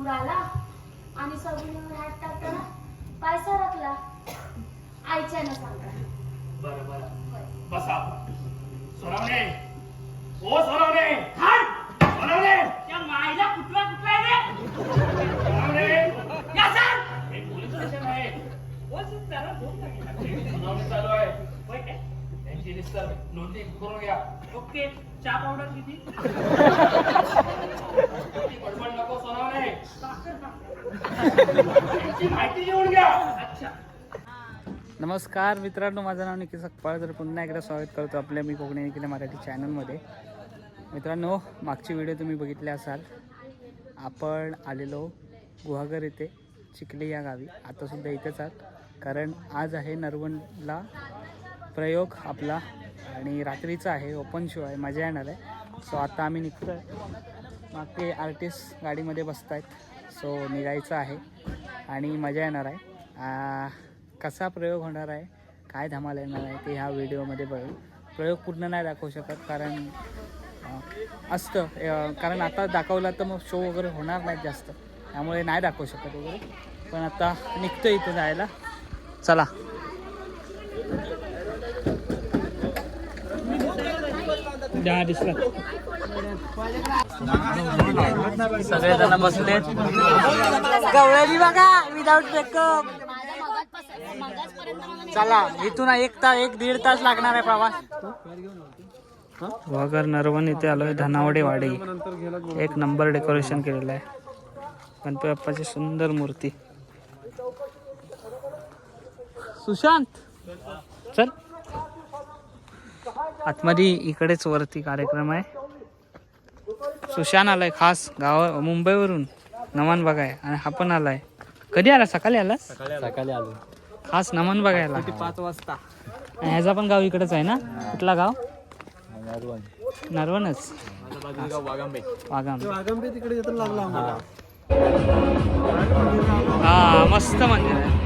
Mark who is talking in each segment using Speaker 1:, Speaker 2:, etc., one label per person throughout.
Speaker 1: पूर आला आणि सगळीवर हात टाकताना पाय सरकला आईच्यानं सांगा
Speaker 2: बरं बरं.
Speaker 1: होय.
Speaker 2: बसा. सोनावणे. ओ सोनावणे. हाट सोनावणे.
Speaker 3: त्या मायला कुठला कुठला आहे रे?
Speaker 2: सोनावणे.
Speaker 3: या सांग
Speaker 2: हे पोलीस स्टेशन आहे?
Speaker 3: बोल तू जरा बोल ना.
Speaker 2: सुनावणी चालू आहे.
Speaker 3: होय काय?
Speaker 2: नोंदणी करून घ्या.
Speaker 3: ओके चहा पावडर किती?
Speaker 2: गडबड नको सोनावणे. त्यांची माहिती घेऊन घ्या.
Speaker 3: अच्छा.
Speaker 4: नमस्कार मित्रांनो माझं नाव निखिल सकपाळ. तर पुन्हा एकदा स्वागत करतो आपल्या मी कोकणी निखिल मराठी चॅनलमध्ये. मित्रांनो मागची व्हिडिओ तुम्ही बघितले असाल. आपण आलेलो गुहागर येथे चिखली या गावी. आतासुद्धा इथेच आहात. कारण आज आहे नरवणला प्रयोग आपला आणि रात्रीचा आहे ओपन शो आहे मजा येणार आहे. सो आता आम्ही निघतो आहे मागे आर्टिस्ट गाडीमध्ये बसत आहेत सो निघायचं आहे आणि मजा येणार आहे. कसा प्रयोग होणार आहे काय धमाल येणार आहे ते ह्या व्हिडिओमध्ये बघू. प्रयोग पूर्ण नाही दाखवू शकत कारण असतं. कारण आता दाखवला तर मग शो वगैरे होणार नाहीत जास्त. त्यामुळे नाही दाखवू शकत वगैरे. पण आता निघतो इथं जायला. चला. दहा दिसला सगळेजण बसलेत गवळणी बघा विदाऊट मेकअप चला इथून एक तास एक दीड तास लागणार आहे प्रवास. वगर नरवण इथे आलोय धनावडे वाडी. एक नंबर डेकोरेशन केलेलं आहे. गणपती बाप्पाची सुंदर मूर्ती. सुशांत. चल. आतमध्ये इकडेच वरती कार्यक्रम आहे. सुशांत आलाय खास गाव मुंबईवरून नमन बघाय. आणि हा पण आलाय. कधी आला? सकाळी आलास
Speaker 5: सकाळी आलो.
Speaker 4: खास नमन बघायला.
Speaker 5: पाच वाजता.
Speaker 4: ह्याचा पण गाव इकडेच आहे ना? कुठला गाव? नरवणच. हा. मस्त मंदिर आहे.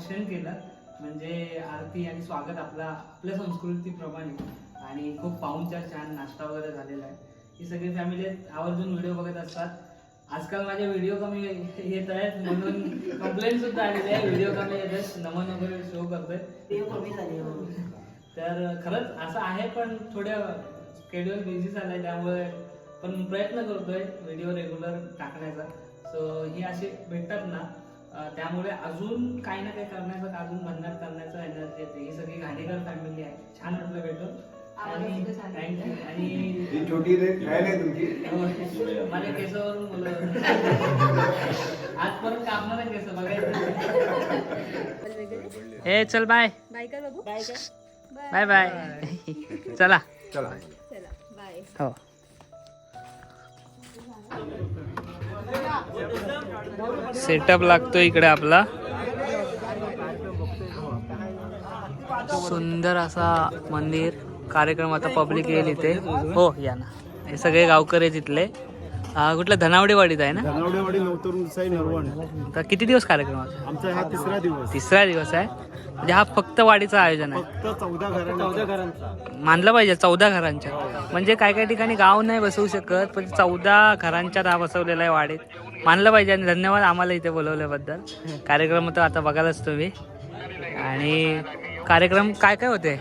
Speaker 4: ऑप्शन केलं. म्हणजे आरती आणि स्वागत आपला आपल्या संस्कृतीप्रमाणे. आणि खूप पाहुणचार छान नाश्ता वगैरे झालेला आहे. ही सगळी फॅमिली आवर्जून व्हिडिओ बघत असतात. आजकाल माझे व्हिडिओ कमी येत आहेत म्हणून कंप्लेंट सुद्धा आलेली आहे. व्हिडिओ कमी येत आहेत. नमन वगैरे शो करतोय. तर खरंच असं आहे पण थोडं शेड्यूल बिझी झालंय त्यामुळे पण प्रयत्न करतोय व्हिडिओ रेग्युलर टाकण्याचा. सो ही असे भेटतात ना त्यामुळे अजून काही ना काही करण्याचं अजून भन्नाट करण्याचं एनर्जी येते. ही सगळी घाणेकर फॅमिली आहे. छान वाटलं भेटून. आणि थँक्यू आणि
Speaker 6: ही छोटी तुमची?
Speaker 4: हो, माझ्या केसावरून मुलं आजपर्यंत कापणार केस बघायचं. ए चल बाय
Speaker 7: बाय कर बाबू. बाय
Speaker 4: बाय बाय चला.
Speaker 6: चला.
Speaker 7: चला बाय
Speaker 4: हो. सेटअप लागतो इकडे आपला. सुंदर असा मंदिर. कार्यक्रम आता पब्लिक येईल इथे. हो या ना. हे सगळे गावकरी आहेत हा, कुठल्या धनावडेवाडीत आहे ना?
Speaker 5: धनावडेवाडी नरवण.
Speaker 4: तर किती दिवस कार्यक्रम आहे?
Speaker 5: आमचा हा तिसरा दिवस.
Speaker 4: तिसरा दिवस आहे. म्हणजे हा फक्त वाडीचं आयोजन आहे.
Speaker 5: फक्त चौदा घरांचा. चौदा घरांचा.
Speaker 4: मानलं पाहिजे चौदा घरांच्या. म्हणजे काय काय ठिकाणी गाव नाही बसवू शकत पण चौदा घरांच्यात हा बसवलेला आहे वाडीत. मानलं पाहिजे आणि धन्यवाद आम्हाला इथे बोलवल्याबद्दल. कार्यक्रम तर आता बघायलाच तुम्ही. आणि कार्यक्रम काय काय होते?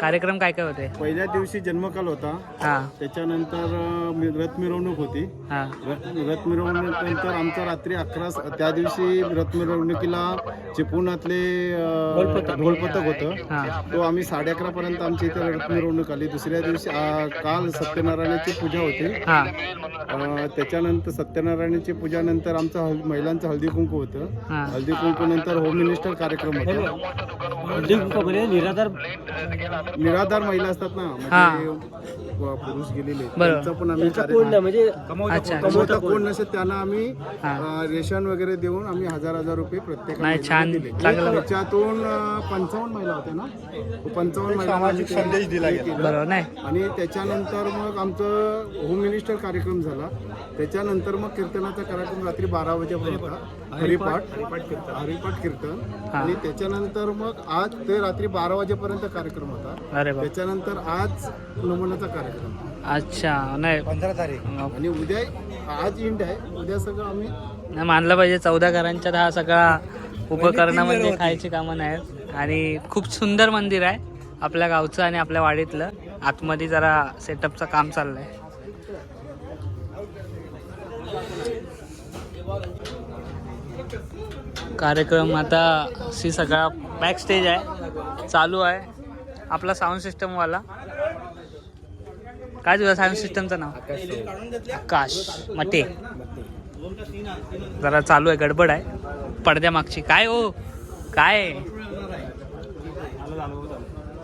Speaker 4: कार्यक्रम काय काय होते?
Speaker 5: पहिल्या दिवशी जन्मकाल होता.
Speaker 4: हा.
Speaker 5: त्याच्यानंतर अं, रथ मिरवणूक होती.
Speaker 4: हा.
Speaker 5: रथ रथ मिरवणुकीनंतर आमचा रात्री अकरा त्या दिवशी रथ मिरवणुकीला चिपळुणातले अं, ढोलपथक. होतं.
Speaker 4: हा.
Speaker 5: तो आम्ही साडे अकरा पर्यंत आमच्या इथे रथ मिरवणूक आली. दुसऱ्या दिवशी आ, काल सत्यनारायणाची पूजा होती.
Speaker 4: हा.
Speaker 5: अ, त्याच्यानंतर सत्यनारायणाची पूजानंतर आमचं हल महिलांचं हळदी कुंकू होतं.
Speaker 4: हा.
Speaker 5: हळदी कुंकू नंतर होम मिनिस्टर कार्यक्रम होता. निराधार महिला असतात ना. म्हणजे पुरुष गेलेले
Speaker 4: बरोबर.
Speaker 5: त्यांचा पण आम्ही कार्यक्रम
Speaker 4: अच्छा
Speaker 5: कमवता कोण नसेल त्यांना आम्ही. अ, रेशन वगैरे देऊन आम्ही हजार हजार रुपये प्रत्येक
Speaker 4: नाही, छान. चांगलं.
Speaker 5: त्याच्यातून पंचावन्न महिला होत्या ना पंचावन्न महिला संदेश दिला
Speaker 4: बरोबर नाही
Speaker 5: आणि त्याच्यानंतर मग आमचं होम मिनिस्टर कार्यक्रम झाला त्याच्यानंतर मग कीर्तनाचा कार्यक्रम रात्री बारा वाजेपर्यंत. होता हरिपाठ. हरिपाठ कीर्तन. आणि त्याच्यानंतर मग आज ते रात्री बारा वाजेपर्यंत कार्यक्रम होता. त्याच्यानंतर आज नमनाचा कार्यक्रम.
Speaker 4: अच्छा नाही.
Speaker 5: आणि उद्या आज इंड आहे. उद्या सगळं आम्ही
Speaker 4: नाही मानलं पाहिजे चौदा घरांच्यात हा सगळा उपकरणं म्हणजे खायची कामं नाहीत. आणि खूप सुंदर मंदिर आहे. आपल्या गावचं आणि आपल्या वाडीतलं. आतमध्ये जरा सेटअपचं काम चाललंय. कार्यक्रम आता सी सगळा बॅक स्टेज आहे. चालू आहे. आपला साऊंड सिस्टमवाला काय तुझा साऊंड सिस्टमचं नाव? आकाश. मटे. जरा चालू आहे गडबड आहे. पडद्या मागची. काय हो? काय?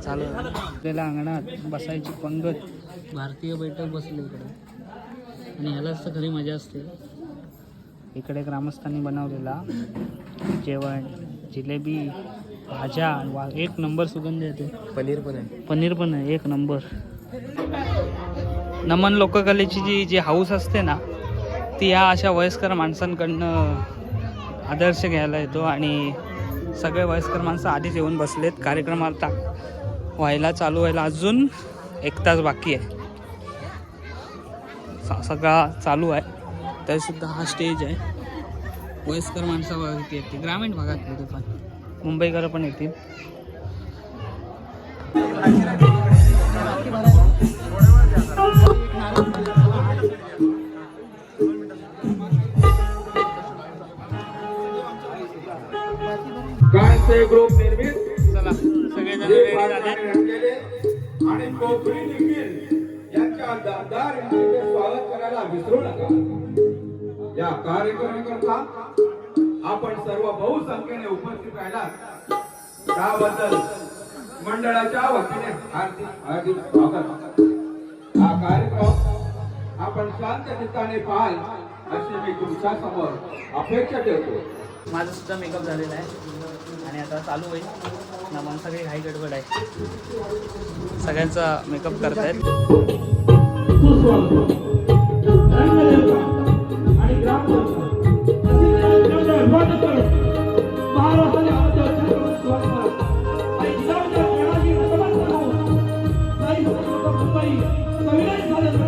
Speaker 4: चालू आपल्याला अंगणात बसायची पंगत. भारतीय बैठक बसली इकडे. आणि ह्यालाच तर खरी मजा असते. इकडे ग्रामस्थांनी बनवलेला जेवण जिलेबी भाज्या वा एक नंबर सुगंध येते
Speaker 5: पनीर पण आहे.
Speaker 4: पनीर पण आहे एक नंबर. नमन लोककलेची जी जी हाऊस असते ना ती ह्या अशा वयस्कर माणसांकडनं आदर्श घ्यायला येतो आणि सगळे वयस्कर माणसं आधीच येऊन बसलेत. कार्यक्रम आता व्हायला चालू व्हायला अजून एक तास बाकी आहे. सगळा चालू आहे. तरीसुद्धा हा स्टेज आहे. वयस्कर माणसं वगैरे येते. ग्रामीण भागात येते पण. मुंबईकर पण येतील.
Speaker 6: ग्रुप निर्मित.
Speaker 4: चला सगळेजण
Speaker 6: आणि कोकणी निखिल यांच्या दमदार यांचे स्वागत करायला विसरू नका. या कार्यक्रमाकरता आपण सर्व बहुसंख्येने उपस्थित राहिला त्याबद्दल मंडळाच्या वतीने हार्दिक हार्दिक स्वागत. हा कार्यक्रम आपण शांत चित्ताने पाहाल अशी मी तुमच्यासमोर अपेक्षा ठेवतो.
Speaker 4: माझं सुद्धा मेकअप झालेला आहे. आणि आता चालू होईल. नमन सगळे घाई गडबड आहे. सगळ्यांचा मेकअप करतायत.
Speaker 8: अशी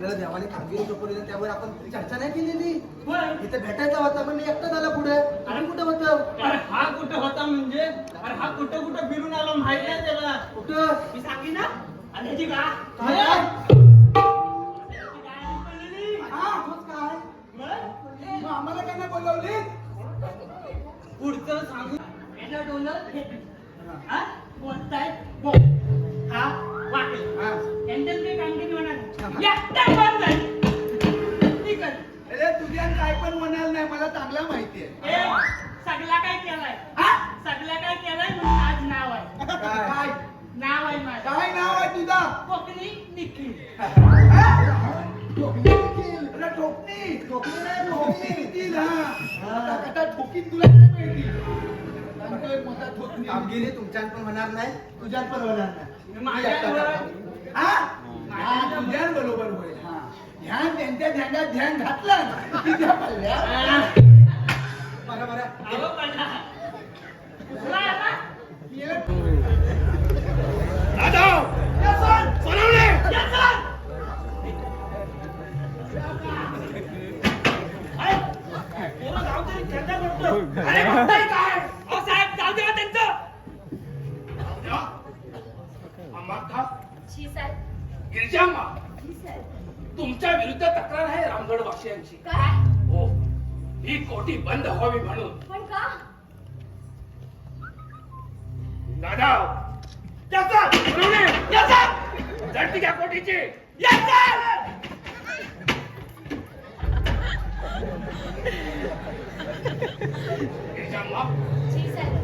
Speaker 9: आपल्याला देवाने कामगिरी सोपवली त्यावर आपण चर्चा नाही केलेली. इथे भेटायचा होता पण मी एकटा झाला पुढे आणि कुठे होतं
Speaker 8: अरे हा कुठं होता म्हणजे अरे हा कुठं कुठं फिरून आला माहीत नाही त्याला
Speaker 9: कुठं
Speaker 3: मी सांगेन ना आणि ह्याची का?
Speaker 9: हा, आम्हाला काय नाही बोलवली
Speaker 8: पुढचं सांगू
Speaker 3: हे. हा? बोलताय? बोल.
Speaker 9: तुझ्या काय पण म्हणाल नाही मला चांगला माहिती आहे.
Speaker 3: सगळा काय केलाय?
Speaker 9: हा?
Speaker 3: सगळा काय केलाय आज नाव आहे.
Speaker 9: काय?
Speaker 3: नाव आहे माझं.
Speaker 9: काय नाव आहे तुझा?
Speaker 3: कोकणी निखिल.
Speaker 9: ठोकणी ठोकणी नाही ठोकणी देखील, हा. आता ठोकीन तुला मोठा ठोकणी. कामगिरी तुमच्यात पण होणार नाही. तुझ्यात पण होणार नाही.
Speaker 3: माझ्यावर-
Speaker 9: हा? तुझ्यात बरोबर होईल. हा. ध्यान त्यांच्या ध्यानात ध्यान घातलं की त्या पडल्या. बरं
Speaker 2: ही कोठी बंद व्हावी म्हणून.
Speaker 1: पण का?
Speaker 2: त्याचा झडती घ्या
Speaker 1: साहेब.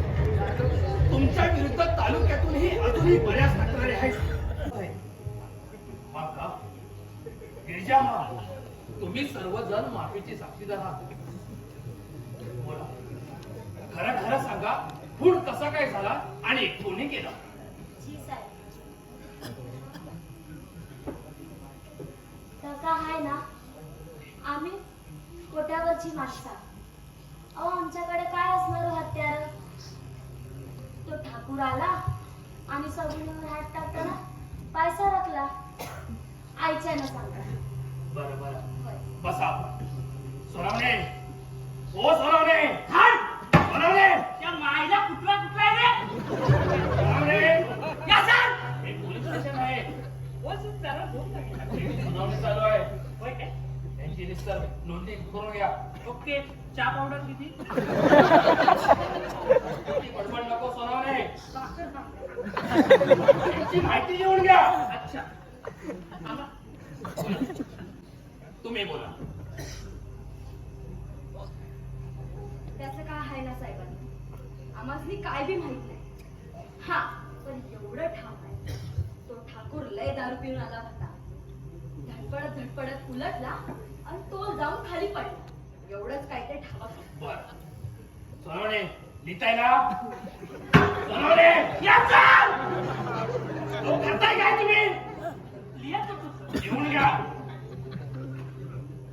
Speaker 2: तुमच्या विरुद्ध तालुक्यातूनही अजूनही बऱ्याच तक्रारी आहेत. माका गिरिजा मा तुम्ही सर्वजण माफीची साक्षीदार आहात. बोला. खरं खरं सांगा खून कसा काय झाला आणि कोणी केला?
Speaker 1: तसा आहे ना. आम्ही कोट्यावरची माणसा अहो आमच्याकडे काय असणार हत्यार? तो ठाकूर आला आणि सगळीवर हात टाकताना पाय सरकला आईच्यानं सांगा.
Speaker 2: बरं बरं.
Speaker 1: होय.
Speaker 2: बसा सोनवणे. हो सोनवणे सोनवणे
Speaker 3: त्या मायला कुठला कुठला
Speaker 2: आहे रे? सोनवणे या सर.
Speaker 3: हे पोलीस ओके. चहा पावडर किती?
Speaker 2: माहिती घेऊन घ्या.
Speaker 3: अच्छा.
Speaker 2: तुम्ही बोला.
Speaker 1: साहेबांनी काय बी माहीत नाही. हा पण एवढं ठाम आहे. तो ठाकूर लय दारू पिऊन आला होता. धडपडत धडपडत उलटला आणि तो जाऊन खाली पडला. एवढंच काय ते ठावा
Speaker 2: बर. सोनवणे लिहिताय ना सोनवणे या चाल! अहो, करताय काय तुम्ही?
Speaker 3: लिहा तर
Speaker 2: येऊन घ्या.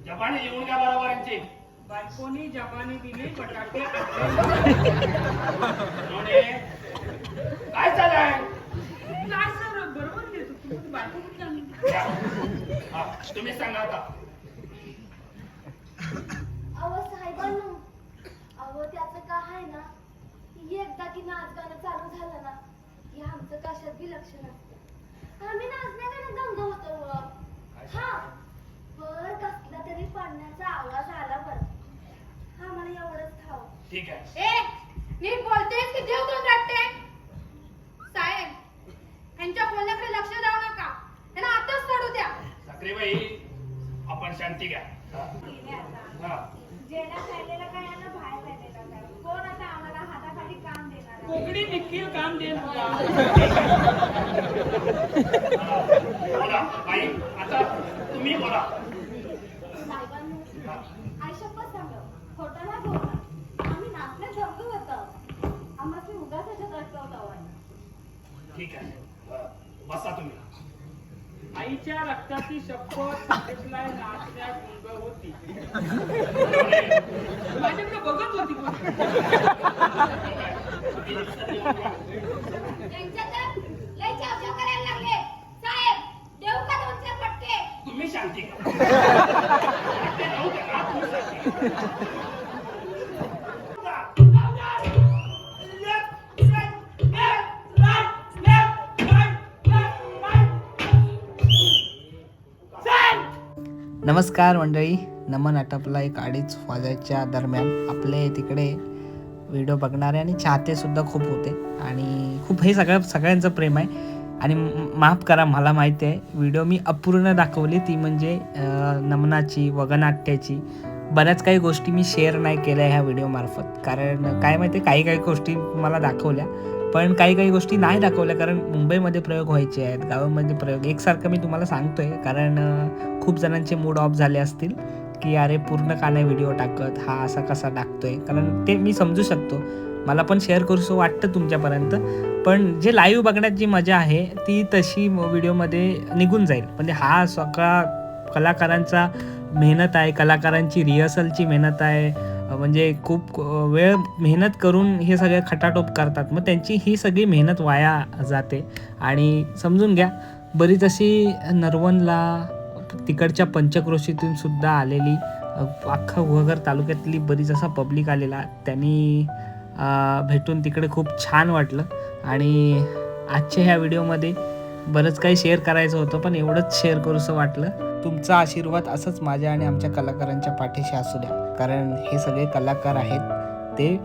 Speaker 2: जपाने येऊन घ्या बरोबर यांची
Speaker 3: बायकोनी जपानी दिले बटाटे.
Speaker 2: सोनवणे काय चाललंय?
Speaker 3: काय सर बरोबर घेतो तुम्ही बायको कुठे आणली?
Speaker 2: हा, तुम्ही सांगा आता.
Speaker 1: अहो साहेबांनो अहो त्याचं काय आहे ना की एकदा की नाच गाणं चालू झालं ना की आमचं कशात बी लक्ष नसतं. आम्ही नाचण्या गाणं दंग होतो. हा वर कसला तरी पडण्याचा आवाज आला बरं हा मला एवढंच ठाव
Speaker 2: ठीक आहे.
Speaker 7: ए नीट बोलतेस की देव दोन रट्टे साहेब यांच्या बोलण्याकडे लक्ष द्यावं नका. त्यांना आताच सोडू द्या.
Speaker 2: साखरेबाई आपण शांती घ्या. हा.
Speaker 1: जेला खायलेला काय ना बाहेर राहिलेला काय? कोण आता आम्हाला हाताखाली काम देणार आहे?
Speaker 3: कोकणी निखील काम दे तुला
Speaker 2: बोला बाई आता तुम्ही बोला.
Speaker 1: साहेबांनो आई शपथ सांग. आम्ही नाचण्यात जमलो होतं. आम्हाला उगाच त्याच्यात आहोत
Speaker 2: ठीक आहे. बसा तुम्ही.
Speaker 3: आईच्या रक्ताची शपथ साहेबला नाचण्यात मुंग होती. माझ्याकडे बघत होती
Speaker 2: तुम्ही शांती
Speaker 4: नमस्कार मंडळी नमन आटपला एक अडीच वाजायच्या दरम्यान आपले तिकडे व्हिडिओ बघणारे आणि चाहतेसुद्धा खूप होते. आणि खूप हे सगळं सगळ्यांचं प्रेम आहे. आणि माफ करा मला माहिती आहे व्हिडिओ मी अपूर्ण दाखवली ती म्हणजे नमनाची वगनाट्याची बऱ्याच काही गोष्टी मी शेअर नाही केल्या ह्या व्हिडिओमार्फत कारण काय माहिती आहे, काही काही गोष्टी मला दाखवल्या पण काही काही गोष्टी नाही दाखवल्या कारण मुंबईमध्ये प्रयोग व्हायचे आहेत गावामध्ये प्रयोग. एकसारखं मी तुम्हाला सांगतोय कारण खूप जणांचे मूड ऑफ झाले असतील की अरे पूर्ण का नाही व्हिडिओ टाकत हा असा कसा टाकतोय. कारण ते मी समजू शकतो. मला पण शेअर करूसं वाटतं तुमच्यापर्यंत पण जे लाईव्ह बघण्यात जी मजा आहे ती तशी व्हिडिओमध्ये निघून जाईल. म्हणजे हा सगळा कलाकारांचा मेहनत आहे कलाकारांची रिहर्सलची मेहनत आहे म्हणजे खूप वेळ मेहनत करून हे सगळे खटाटोप करतात. मग त्यांची ही सगळी मेहनत वाया जाते. आणि समजून घ्या बरीच अशी नरवणला तिकडच्या पंचक्रोशीतून सुद्धा आलेली अख्खा गुहागर तालुक्यातली बरीच असा पब्लिक आलेला. त्यांनी भेटून तिकडे खूप छान वाटलं. आणि आजच्या ह्या व्हिडिओमध्ये बरंच काही शेअर करायचं होतं पण एवढंच शेअर करूसं वाटलं. तुमचा आशीर्वाद असंच माझ्या आणि आमच्या कलाकारांच्या पाठीशी असू द्या. कारण हे सगळे कलाकार आहेत. ते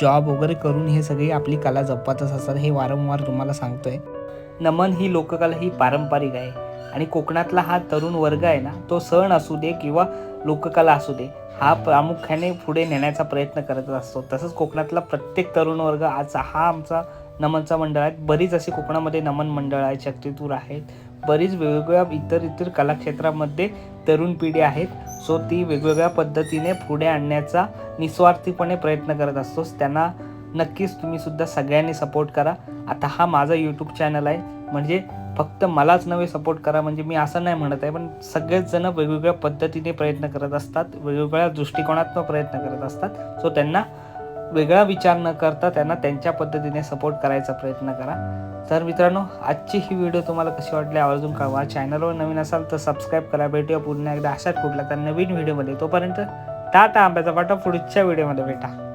Speaker 4: जॉब वगैरे करून हे सगळी आपली कला जपतच असतात हे वारंवार तुम्हाला सांगतोय. नमन ही लोककला ही पारंपरिक आहे. आणि कोकणातला हा तरुण वर्ग आहे ना तो सण असू दे किंवा लोककला असू दे हा प्रामुख्याने पुढे नेण्याचा प्रयत्न करत असतो. तसंच कोकणातला प्रत्येक तरुण वर्ग आज हा आमचा नमनचा मंडळ आहे बरीच अशी कोकणामध्ये नमन मंडळ आहेत शक्तितूर आहेत. बरीच वेगवेगळ्या इतर इतर कलाक्षेत्रामध्ये तरुण पिढी आहेत. सो ती वेगवेगळ्या पद्धतीने पुढे आणण्याचा निस्वार्थीपणे प्रयत्न करत असतोस. त्यांना नक्कीच तुम्ही सुद्धा सगळ्यांनी सपोर्ट करा. आता हा माझा यूट्यूब चॅनल आहे. म्हणजे फक्त मलाच नव्हे सपोर्ट करा म्हणजे मी असं नाही म्हणत आहे. पण सगळेच जण वेगवेगळ्या पद्धतीने प्रयत्न करत असतात. वेगवेगळ्या दृष्टिकोनातून प्रयत्न करत असतात. सो त्यांना वेगळा विचार न करता त्यांना त्यांच्या पद्धतीने सपोर्ट करायचा प्रयत्न करा. तर मित्रांनो आजची ही व्हिडिओ तुम्हाला कशी वाटली आवर्जून कळवा. चॅनलवर नवीन असाल तर सबस्क्राईब करा. भेटूया पुन्हा एकदा अशाच कुठला तर नवीन व्हिडिओमध्ये तोपर्यंत टाटा आंब्याचा वाटा पुढच्या व्हिडिओमध्ये भेटा.